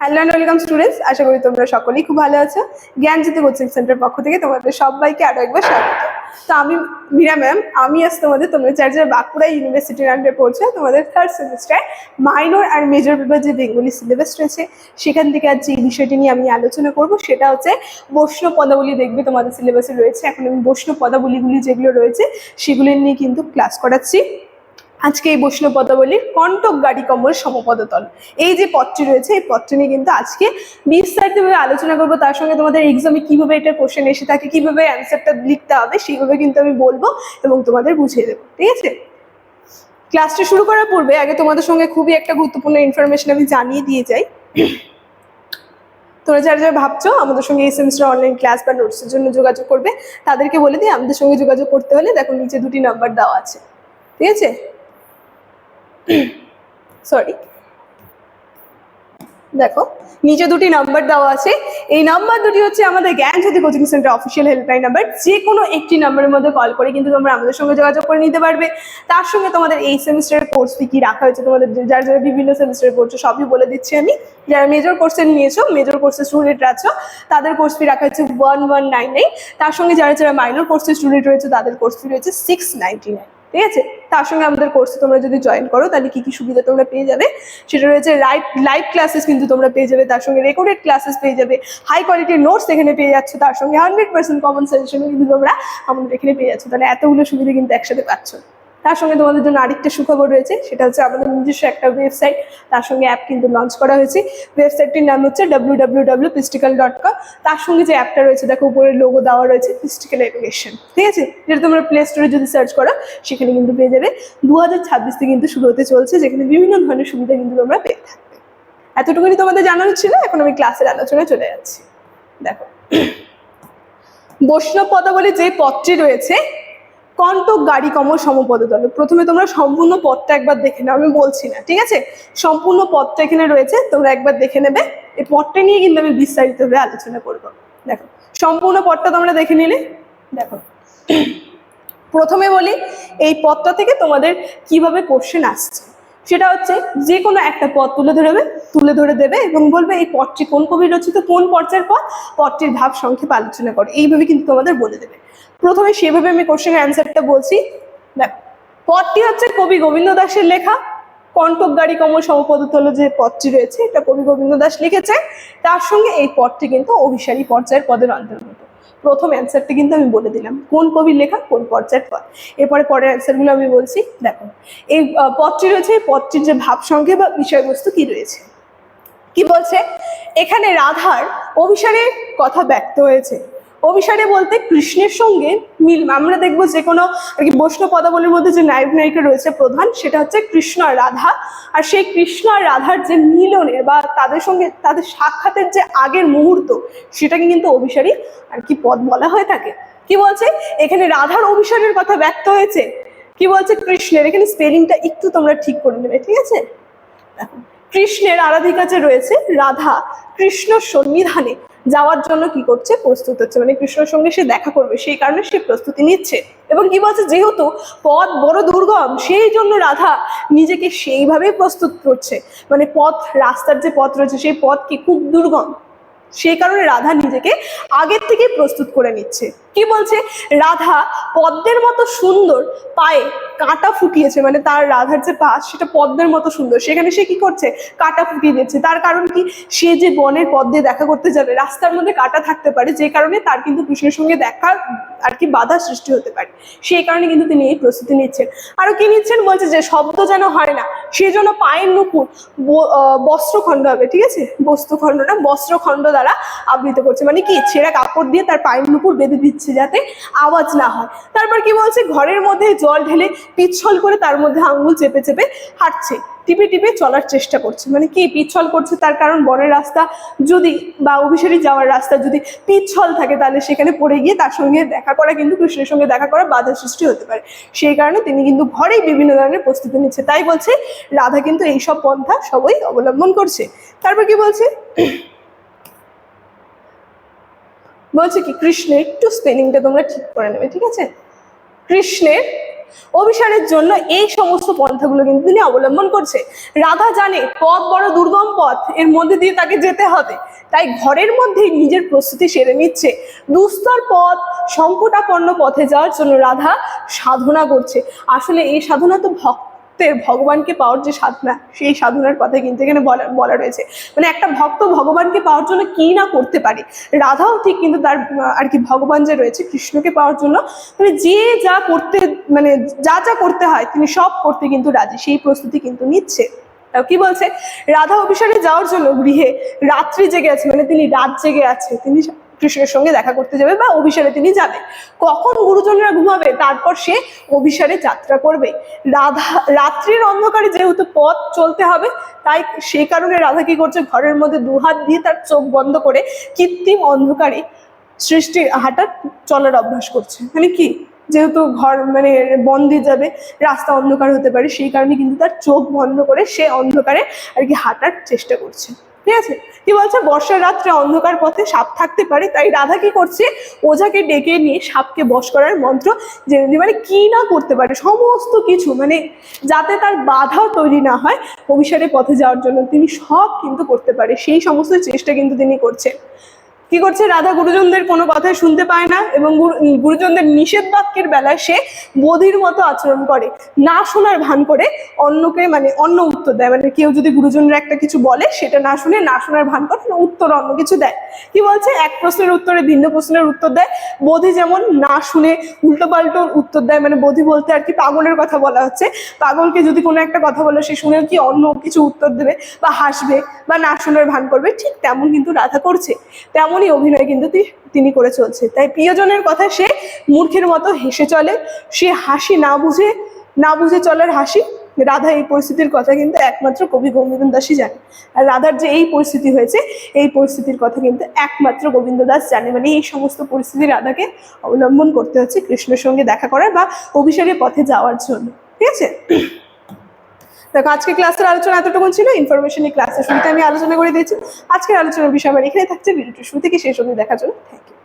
Hello and welcome students আশা করি তোমরা সকলেই খুব ভালো আছো। জ্ঞানজ্যোতি কোচিং সেন্টার পক্ষ থেকে তোমাদের সবাইকে আরও একবার স্বাগত। তো আমি মীরা ম্যাম, আমি আজ তোমাদের তোমরা চার যারা বাঁকুড়া ইউনিভার্সিটির আন্ডারে পড়ছো। তোমাদের থার্ড সেমিস্টার মাইনর আর মেজর পেপার যে বেঙ্গলি সিলেবাস রয়েছে, সেখান থেকে আজ যে বিষয়টি নিয়ে আমি আলোচনা করব, সেটা হচ্ছে বৈষ্ণব পদাবলী দেখবে তোমাদের সিলেবাসে রয়েছে। এখন আমি বৈষ্ণব পদাবলীগুলি যেগুলো রয়েছে, সেগুলি নিয়ে কিন্তু ক্লাস করাচ্ছি। আজকে এই বৈষ্ণব পদাবলীর কণ্টক গাড়ি কম্বল সমপদতল। এই যে পথটি রয়েছে, এই পথটি নিয়ে কিন্তু আজকে বিস্তারিতভাবে আলোচনা করব। তার সঙ্গে তোমাদের এক্সামে কীভাবে এটা কোশ্চেন এসে থাকে, কীভাবে অ্যান্সারটা লিখতে হবে সেইভাবে কিন্তু আমি বলব এবং তোমাদের বুঝিয়ে দেবো, ঠিক আছে? ক্লাসটা শুরু করার পূর্বে আগে তোমাদের সঙ্গে খুবই একটা গুরুত্বপূর্ণ ইনফরমেশন আমি জানিয়ে দিয়ে যাই। তোমরা যারা যারা ভাবছ আমাদের সঙ্গে এই সেমিস্টার অনলাইন ক্লাস বা নোটসের জন্য যোগাযোগ করবে, তাদেরকে বলে দিই, আমাদের সঙ্গে যোগাযোগ করতে হলে দেখো নিচে দুটি নাম্বার দেওয়া আছে, ঠিক আছে? সরি দেখো, নিচে দুটি নাম্বার দেওয়া আছে। এই নাম্বার দুটি হচ্ছে আমাদের Gyan Gyanjyoti coaching centre official helpline number যে কোনো একটি নাম্বারের মধ্যে কল করে কিন্তু তোমরা আমাদের সঙ্গে যোগাযোগ করে নিতে পারবে। তার সঙ্গে তোমাদের এই সেমিস্টারের কোর্স কি রাখা হয়েছে, তোমাদের যারা যারা বিভিন্ন সেমিস্টারে পড়ছো সবই বলে দিচ্ছি আমি। যারা মেজর কোর্সে নিয়েছো মেজর কোর্সের স্টুডেন্ট আছো, তাদের কোর্স ফি রাখা হয়েছে ওয়ান ওয়ান নাইন নাইন তার সঙ্গে যারা যারা মাইনর কোর্সের স্টুডেন্ট রয়েছে, তাদের কোর্স ফি রয়েছে সিক্স নাইনটি নাইন ঠিক আছে? তার সঙ্গে আমাদের কোর্সে তোমরা যদি জয়েন করো, তাহলে কি কি সুবিধা তোমরা পেয়ে যাবে? সেটা রয়েছে লাইভ লাইভ ক্লাসেস কিন্তু তোমরা পেয়ে যাবে, তার সঙ্গে রেকর্ডেড ক্লাসেস পেয়ে যাবে হাই কোয়ালিটির নোটস এখানে পেয়ে যাচ্ছ, তার সঙ্গে হান্ড্রেড পার্সেন্ট কমন সাজেশনও কিন্তু তোমরা আমাদের এখানে পেয়ে যাচ্ছ। তাহলে এতগুলো সুবিধা কিন্তু একসাথে পাচ্ছ। তার সঙ্গে তোমাদের জন্য আরেকটা সুখবর রয়েছে, সেটা হচ্ছে আমাদের নিজস্ব একটা ওয়েবসাইট তার সঙ্গে অ্যাপ কিন্তু লঞ্চ করা হয়েছে। ওয়েবসাইটটির নাম হচ্ছে ডাব্লিউ ডট কম তার সঙ্গে যে অ্যাপটা রয়েছে, দেখো উপরে লোগো দেওয়া রয়েছে পিস্টিক্যাল এডুকেশন ঠিক আছে? যেটা তোমরা প্লে স্টোরে যদি সার্চ করো, সেখানে কিন্তু পেয়ে যাবে। দু হাজার ছাব্বিশ কিন্তু শুরু হতে চলছে, যেখানে বিভিন্ন ধরনের সুবিধা কিন্তু তোমরা পেয়ে থাকবে। এতটুকুনি তোমাদের জানানো ছিল, এখন আমি ক্লাসের আলোচনায় চলে যাচ্ছি। দেখো। বৈষ্ণব পদাবলী যে পদটি রয়েছে কণ্টক গাড়ি কমল সমপদতলে। প্রথমে তোমরা সম্পূর্ণ পদটা একবার দেখে নাও, আমি বলছি না, ঠিক আছে? সম্পূর্ণ পদটা এখানে রয়েছে, তোমরা একবার দেখে নেবে। এই পথটা নিয়ে কিন্তু আমি বিস্তারিতভাবে আলোচনা করব। দেখো, সম্পূর্ণ পদটা তোমরা দেখে নিলে। দেখো, প্রথমে বলি, এই পদটা থেকে তোমাদের কীভাবে কোশ্চেন আসছে? সেটা হচ্ছে যে কোনো একটা পদ তুলে ধরবে তুলে ধরে দেবে এবং বলবে এই পদটি কোন কবি রচিত, কোন পর্যায়ের পদ? পদটির ভাব সংক্ষেপে আলোচনা করে। এইভাবে কিন্তু তোমাদের বলে দেবে। প্রথমে সেভাবে আমি কোশ্চেনের অ্যান্সারটা বলছি। দেখ, পদটি হচ্ছে কবি গোবিন্দ দাসের লেখা। কণ্টক গাড়ি কমল সমপদতল যে পদটি রয়েছে। এটা কবি গোবিন্দ দাস লিখেছে। তার সঙ্গে এই পদটি কিন্তু অভিসারী পর্যায়ের পদের অন্তর্গত প্রথম অ্যান্সারটা কিন্তু আমি বলে দিলাম। কোন কবির লেখা, কোন পর্যায়ের পদ এরপরে পরের অ্যান্সারগুলো আমি বলছি, দেখো, এই পথটি রয়েছে, এই পথটির যে ভাব সঙ্গে বা বিষয়বস্তু কি রয়েছে? কি বলছে? এখানে রাধার অভিসারের কথা ব্যক্ত হয়েছে। অভিসারে বলতে কৃষ্ণের সঙ্গে মিল, আমরা দেখব যে কোনো আর কি বৈষ্ণব পদাবলীর মধ্যে যে নায়ক, নায়িকা রয়েছে প্রধান, সেটা হচ্ছে কৃষ্ণ আর রাধা। আর সেই কৃষ্ণ আর রাধার যে মিলনের বা তাদের সঙ্গে তাদের সাক্ষাতের যে আগের মুহূর্ত, সেটাকে কিন্তু অভিসারী আর কি পদ বলা হয়ে থাকে। কি বলছে? এখানে রাধার অভিসারের কথা ব্যক্ত হয়েছে। কি বলছে কৃষ্ণের? এখানে স্পেলিংটা একটু তোমরা ঠিক করে নেবে, ঠিক আছে? দেখো, কৃষ্ণের আরাধিকা যে রয়েছে, রাধা কৃষ্ণ সন্নিধানে যাওয়ার জন্য কি করছে প্রস্তুত হচ্ছে। মানে কৃষ্ণের সঙ্গে সে দেখা করবে, সেই কারণে সে প্রস্তুতি নিচ্ছে। এবং কি বলছে, যেহেতু পথ বড় দুর্গম, সেই জন্য রাধা নিজেকে সেইভাবে প্রস্তুত করছে। মানে পথ, রাস্তার যে পথ রয়েছে, সেই পথ কি খুব দুর্গম। সেই কারণে রাধা নিজেকে আগের থেকে প্রস্তুত করে নিচ্ছে। কি বলছে? রাধা পদ্মের মতো সুন্দর পায়ে কাঁটা ফুটিয়েছে মানে তার রাধার যে পা সেটা পদ্মের মতো সুন্দর। সেখানে সে কি করছে? কাঁটা ফুটিয়ে দিচ্ছে। তার কারণ কি? সে যে বনের পদ্মে দেখা করতে যাবে, রাস্তার মধ্যে কাঁটা থাকতে পারে, যে কারণে তার কিন্তু কৃষ্ণের সঙ্গে দেখা আর কি বাধা সৃষ্টি হতে পারে। সেই কারণে কিন্তু তিনি এই প্রস্তুতি নিচ্ছেন। আরও কি নিচ্ছেন? বলছে যে শব্দ যেন হয় না সেই জন্য পায়ের নুপুর বস্ত্রখণ্ড হবে, ঠিক আছে? বস্ত্রখণ্ড না, বস্ত্রখণ্ড দ্বারা আবৃত করছে। মানে কি? ছেঁড়া কাপড় দিয়ে তার পায়ের নুপুর বেঁধে দিচ্ছে। যাতে আওয়াজ না হয়। তারপর কি বলছে? ঘরের মধ্যে জল ঢেলে পিচ্ছল করে তার মধ্যে আঙুল চেপে চেপে হাঁটছে। টিপে টিপে চলার চেষ্টা করছে। মানে কি পিচ্ছল করছে? তার কারণ বনের রাস্তা যদি বা অভিসারী যাওয়ার রাস্তা যদি পিচ্ছল থাকে, তাহলে সেখানে পড়ে গিয়ে তার সঙ্গে দেখা করা কিন্তু কৃষ্ণের সঙ্গে দেখা করা বাধা সৃষ্টি হতে পারে। সেই কারণে তিনি কিন্তু ঘরেই বিভিন্ন ধরনের প্রস্তুতি নিচ্ছে। তাই বলছে, রাধা কিন্তু এইসব পন্থা সবই অবলম্বন করছে। তারপর কি বলছে? বলছে কি, কৃষ্ণের একটু স্পেলিংটা তোমরা ঠিক করে নেবে, ঠিক আছে? কৃষ্ণের অভিসারের জন্য এই সমস্ত পন্থাগুলো কিন্তু তিনি অবলম্বন করছে। রাধা জানে পথ বড় দুর্গম পথ, এর মধ্যে দিয়ে তাকে যেতে হবে। তাই ঘরের মধ্যেই নিজের প্রস্তুতি সেরে নিচ্ছে। দুস্তর পথ, সংকটাপন্ন পথে যাওয়ার জন্য রাধা সাধনা করছে। আসলে এই সাধনা তো ভক্তের ভগবানকে পাওয়ার যে সাধনা, সেই সাধনার কথা কিন্তু এখানে বলা বলা রয়েছে। মানে একটা ভক্ত ভগবানকে পাওয়ার জন্য কি না করতে পারে? রাধাও ঠিক কিন্তু তার আর কি ভগবান যে রয়েছে, কৃষ্ণকে পাওয়ার জন্য মানে যে যা করতে মানে যা যা করতে হয়, তিনি সব করতে কিন্তু রাজি, সেই প্রস্তুতি কিন্তু নিচ্ছে। কি বলছে? রাধা অভিসারে যাওয়ার জন্য গৃহে রাত্রি জেগে আছে মানে তিনি রাত জেগে আছে, তিনি কৃষ্ণের সঙ্গে দেখা করতে যাবে বা অভিসারে তিনি যাবে। কখন গুরুজনরা ঘুমাবে, তারপর সে অভিসারে যাত্রা করবে। রাধা, রাত্রির অন্ধকারে যেহেতু পথ চলতে হবে, তাই সেই কারণে রাধা কি করছে, ঘরের মধ্যে দুহাত দিয়ে তার চোখ বন্ধ করে কৃত্রিম অন্ধকারে সৃষ্টি হাঁটার চলার অভ্যাস করছে। মানে কি? যেহেতু ঘর মানে বন্দি যাবে, রাস্তা অন্ধকার হতে পারে, সেই কারণে কিন্তু তার চোখ বন্ধ করে সে অন্ধকারে আর কি হাঁটার চেষ্টা করছে। ঠিক আছে? কি বলছে? বর্ষার রাত্রে অন্ধকার পথে সাপ থাকতে পারে, তাই রাধা কি করছে? ওঝাকে ডেকে নিয়ে সাপকে বশ করার মন্ত্র যে মানে কি না করতে পারে, সমস্ত কিছু মানে যাতে তার বাধাও তৈরি না হয় অভিসারে পথে যাওয়ার জন্য। তিনি সব কিন্তু করতে পারে, সেই সমস্ত চেষ্টা কিন্তু তিনি করছে। কি করছে? রাধা গুরুজনদের কোনো কথাই শুনতে পায় না এবং গুরু- গুরুজনদের নিষেধ বাক্যের বেলায় সে বধির মতো আচরণ করে। না শোনার ভান করে অন্যকে মানে অন্য উত্তর দেয়। মানে কেউ যদি গুরুজনরা একটা কিছু বলে, সেটা না শুনে না শোনার ভান করে উত্তর অন্য কিছু দেয়। কি বলছে? এক প্রশ্নের উত্তরে ভিন্ন প্রশ্নের উত্তর দেয়। বোধি যেমন না শুনে উল্টো পাল্টো উত্তর দেয়। মানে বোধি বলতে আর কি পাগলের কথা বলা হচ্ছে। পাগলকে যদি কোনো একটা কথা বলে, সে শুনে কি অন্য কিছু উত্তর দেবে বা হাসবে বা না শোনার ভান করবে? ঠিক তেমন কিন্তু রাধা করছে। তেমনই অভিনয় কিন্তু তিনি করে চলছে। তাই প্রিয়জনের কথা সে মূর্খের মতো হেসে চলে। সে হাসি না বুঝে না বুঝে চলার হাসি। রাধা এই পরিস্থিতির কথা কিন্তু একমাত্র কবি গোবিন্দ দাসই জানে। আর রাধার যে এই পরিস্থিতি হয়েছে, এই পরিস্থিতির কথা কিন্তু একমাত্র গোবিন্দ দাস জানে। মানে এই সমস্ত পরিস্থিতি রাধাকে অবলম্বন করতে হচ্ছে কৃষ্ণের সঙ্গে দেখা করার বা অভিষেকের পথে যাওয়ার জন্য। ঠিক আছে? দেখো, আজকে ক্লাসের আলোচনা এতটুকু ছিল ইনফরমেশন ক্লাসের শুরুতে আমি আলোচনা করে দিয়েছি। আজকের আলোচনার বিষয় আমার এখানে থাকছে ভিডিওটি শুরু থেকে শেষ অবধি দেখার জন্য থ্যাংক